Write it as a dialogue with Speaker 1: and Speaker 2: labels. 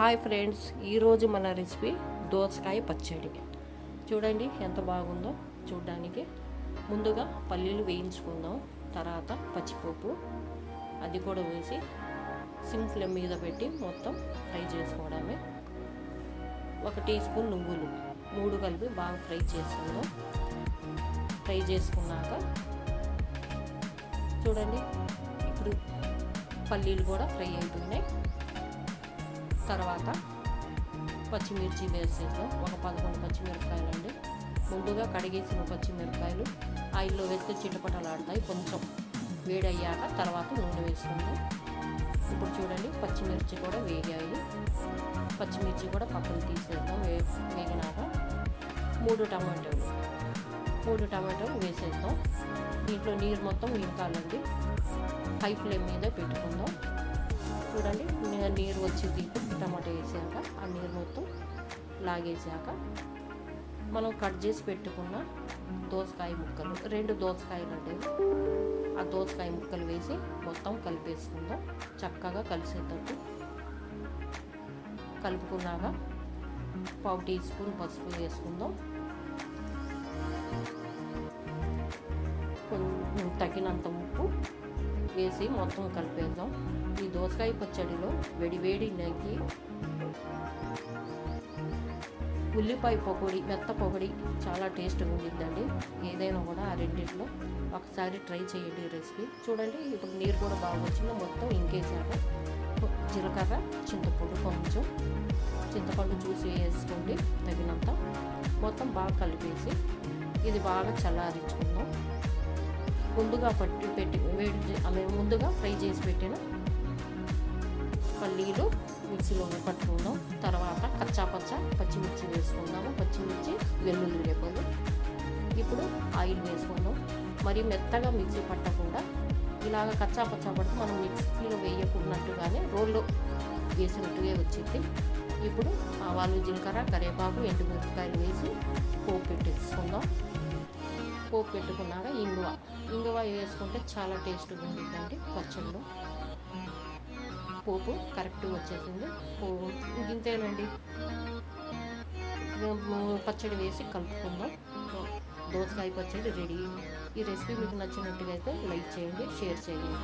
Speaker 1: Hi friends ఈరోజు మన recipe దోసకాయ పచ్చడి. చూడండి ఎంత బాగుందో చూడడానికి. ముందుగా పల్లీలు వేయించుకుందాం తర్వాత పచ్చిపప్పు అది కూడా వేసి సిమ్ ఫ్లేమ్ మీద పెట్టి మొత్తం ఫ్రై చేసుకోవడమే. ఒక టీ స్పూన్ నువ్వులు మూడు కలిపి బాగా ఫ్రై చేసుకుందాం. ఫ్రై చేసుకున్నాక చూడండి ఇప్పుడు పల్లీలు కూడా ఫ్రై అయిపోయినాయి. తర్వాత పచ్చిమిర్చి వేసేసాం. ఒక పదకొండు పచ్చిమిరపకాయలు అండి ముందుగా కడిగేసిన పచ్చిమిరపకాయలు ఆయిల్లో వేస్తే చిటపటలాడతాయి. కొంచెం వేడయ్యాక తర్వాత నూనె వేసుకుందాం. ఇప్పుడు చూడండి పచ్చిమిర్చి కూడా వేగాయి. పచ్చిమిర్చి కూడా పక్కన తీసేద్దాం. వే వేగినాక మూడు టమాటాలు. మూడు టమాటాలు వేసేద్దాం. దీంట్లో నీరు మొత్తం ఇంకాలండి హై ఫ్లేమ్ మీద పెట్టుకుందాం. చూడండి. నీరు వచ్చింది. టమాటా వేసాక ఆ నీరు మొత్తం లాగేసాక మనం కట్ చేసి పెట్టుకున్న దోసకాయ ముక్కలు రెండు దోసకాయలు అంటే ఆ దోసకాయ ముక్కలు వేసి మొత్తం కలిపేసుకుందాం. చక్కగా కలిసేటట్టు కలుపుకున్నాక పావు టీ స్పూన్ పసుపు వేసుకుందాం. కొంచెం తగినంత వేసి మొత్తం కలిపేద్దాం. ఈ దోసకాయ పచ్చడిలో వేడివేడి నెగ్గి ఉల్లిపాయ పొగడి మెత్త పొగడి చాలా టేస్ట్గా ఉండిద్దండి. ఏదైనా కూడా ఆ రెండింటిలో ఒకసారి ట్రై చేయండి రెసిపీ. చూడండి ఇప్పుడు నీరు కూడా బాగా వచ్చింది. మొత్తం ఇంకేసాక జీలకర్ర చింతపండు కొంచెం. చింతపండు జ్యూస్ వేసుకోండి తగినంత. మొత్తం బాగా కలిపేసి ఇది బాగా చల్లారించుకుందాం. ముందుగా పట్టి పెట్టి వేడి చే- ముందుగా ఫ్రై చేసి పెట్టిన పల్లీలు మిక్సీలో పట్టుకుందాం. తర్వాత కచ్చా పచ్చ పచ్చిమిర్చి వేసుకుందాము. పచ్చిమిర్చి వెల్లుల్లి రేపలు ఇప్పుడు ఆయిల్ వేసుకుందాం. మరి మెత్తగా మిక్సీ పట్టకుండా ఇలాగ కచ్చా పచ్చా పడితే మనం మిక్సీలో వేయకున్నట్టుగానే రోల్లో వేసినట్టుగా వచ్చింది. ఇప్పుడు ఆవాలు జీలకర్ర కరివేపాకు ఎండుమిరపకాయలు వేసి పోపు పెట్టేసుకుందాం. పోపు పెట్టుకున్నాక ఇంగువ? ఇంగువ వేసుకుంటే చాలా టేస్ట్గా ఉంటుందండి పచ్చళ్ళు. పోపు కరెక్ట్గా వచ్చేసింది. పోపు ఇంతేనండి పచ్చడి వేసి కలుపుకుందాం. దోసకాయ పచ్చడి రెడీ. ఈ రెసిపీ మీకు నచ్చినట్టుగా అయితే లైక్ చేయండి
Speaker 2: షేర్ చేయండి.